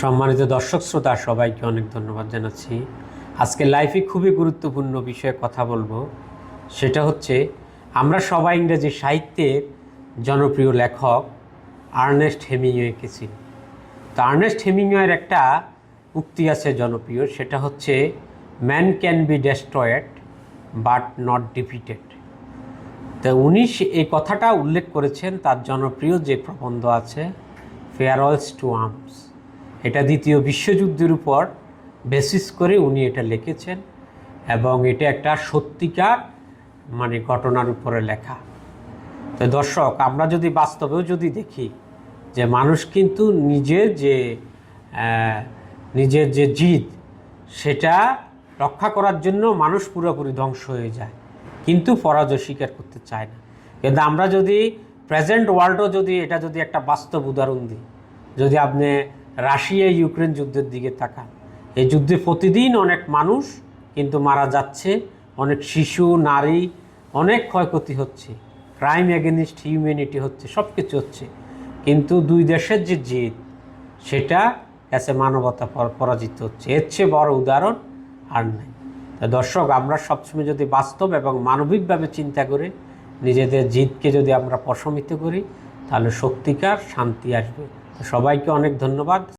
সম্মানিত দর্শক শ্রোতা, সবাইকে অনেক ধন্যবাদ জানাচ্ছি। আজকে লাইফে খুবই গুরুত্বপূর্ণ বিষয়ে কথা বলব। সেটা হচ্ছে, আমরা সবাই ইংরেজি সাহিত্যের জনপ্রিয় লেখক আর্নেস্ট হেমিংওয়েকে চিনি। তো আর্নেস্ট হেমিংওয়ের একটা উক্তি আছে জনপ্রিয়, সেটা হচ্ছে man can be destroyed but not defeated তো উনি এই কথাটা উল্লেখ করেছেন তার জনপ্রিয় যে প্রবন্ধ আছে ফেয়ারওয়েলস টু আর্মস এটা দ্বিতীয় বিশ্বযুদ্ধের উপর বেসিস করে উনি এটা লিখেছেন এবং এটা একটা সত্যিকার মানে ঘটনার উপরে লেখা। তো দর্শক, আমরা যদি বাস্তবেও যদি দেখি যে মানুষ কিন্তু নিজের যে নিজের যে জিদ, সেটা রক্ষা করার জন্য মানুষ পুরোপুরি ধ্বংস হয়ে যায়। কিন্তু পরাজয় স্বীকার করতে চায় না। কিন্তু আমরা যদি প্রেজেন্ট ওয়ার্ল্ডও যদি এটা যদি একটা বাস্তব উদাহরণ দিই, যদি আপনি রাশিয়া ইউক্রেন যুদ্ধের দিকে তাকান। এই যুদ্ধে প্রতিদিন অনেক মানুষ কিন্তু মারা যাচ্ছে, অনেক শিশু, নারী, অনেক ক্ষয়ক্ষতি হচ্ছে। ক্রাইম এগেনিস্ট হিউম্যানিটি হচ্ছে সব কিছু হচ্ছে। কিন্তু দুই দেশের যে জেদ, সেটা কাছে মানবতা পর- পরাজিত হচ্ছে। এর চেয়ে বড় উদাহরণ আর নাই। তা দর্শক, আমরা সবসময় যদি বাস্তব এবং মানবিকভাবে চিন্তা করে নিজেদের জিদকে যদি আমরা প্রশমিত করি, তাহলে সত্যিকার শান্তি আসবে। সবাইকে অনেক ধন্যবাদ।